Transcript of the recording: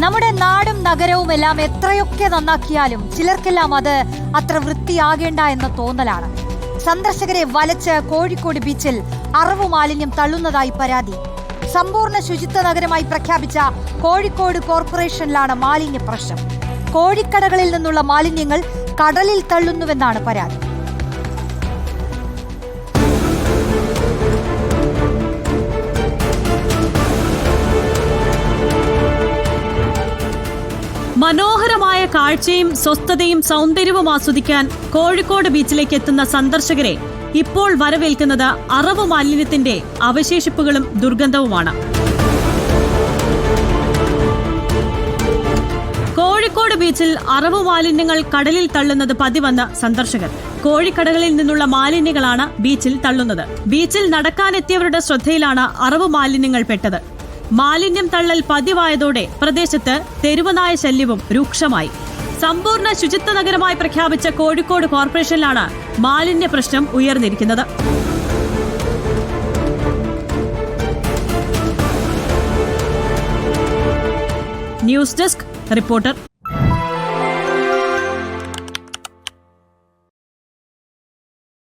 നമ്മുടെ നാടും നഗരവും എല്ലാം എത്രയൊക്കെ നന്നാക്കിയാലും ചിലർക്കെല്ലാം അത് അത്ര വൃത്തിയാകേണ്ട എന്ന തോന്നലാണ്. സന്ദർശകരെ വലച്ച് കോഴിക്കോട് ബീച്ചിൽ അറിവ് മാലിന്യം തള്ളുന്നതായി പരാതി. സമ്പൂർണ ശുചിത്വ നഗരമായി പ്രഖ്യാപിച്ച കോഴിക്കോട് കോർപ്പറേഷനിലാണ് മാലിന്യ പ്രശ്നം കോഴിക്കടകളിൽ നിന്നുള്ള മാലിന്യങ്ങൾ കടലിൽ തള്ളുന്നുവെന്നാണ് പരാതി. മനോഹരമായ കാഴ്ചയും സ്വസ്ഥതയും സൗന്ദര്യവും ആസ്വദിക്കാൻ കോഴിക്കോട് ബീച്ചിലേക്ക് എത്തുന്ന സന്ദർശകരെ ഇപ്പോൾ വരവേൽക്കുന്നത് അറവ് മാലിന്യത്തിന്റെ അവശേഷിപ്പുകളും ദുർഗന്ധവുമാണ്. കോഴിക്കോട് ബീച്ചിൽ അറവ് മാലിന്യങ്ങൾ കടലിൽ തള്ളുന്നത് പതിവെന്ന് സന്ദർശകർ. കോഴിക്കടകളിൽ നിന്നുള്ള മാലിന്യങ്ങളാണ് ബീച്ചിൽ തള്ളുന്നത്. ബീച്ചിൽ നടക്കാനെത്തിയവരുടെ ശ്രദ്ധയിലാണ് അറവ് മാലിന്യങ്ങൾ പെട്ടത്. മാലിന്യം തള്ളൽ പതിവായതോടെ പ്രദേശത്ത് തെരുവനായ ശല്യവും രൂക്ഷമായി. സമ്പൂർണ ശുചിത്വ നഗരമായി പ്രഖ്യാപിച്ച കോഴിക്കോട് കോർപ്പറേഷനിലാണ് മാലിന്യ പ്രശ്നം ഉയർന്നിരിക്കുന്നത്. News desk reporter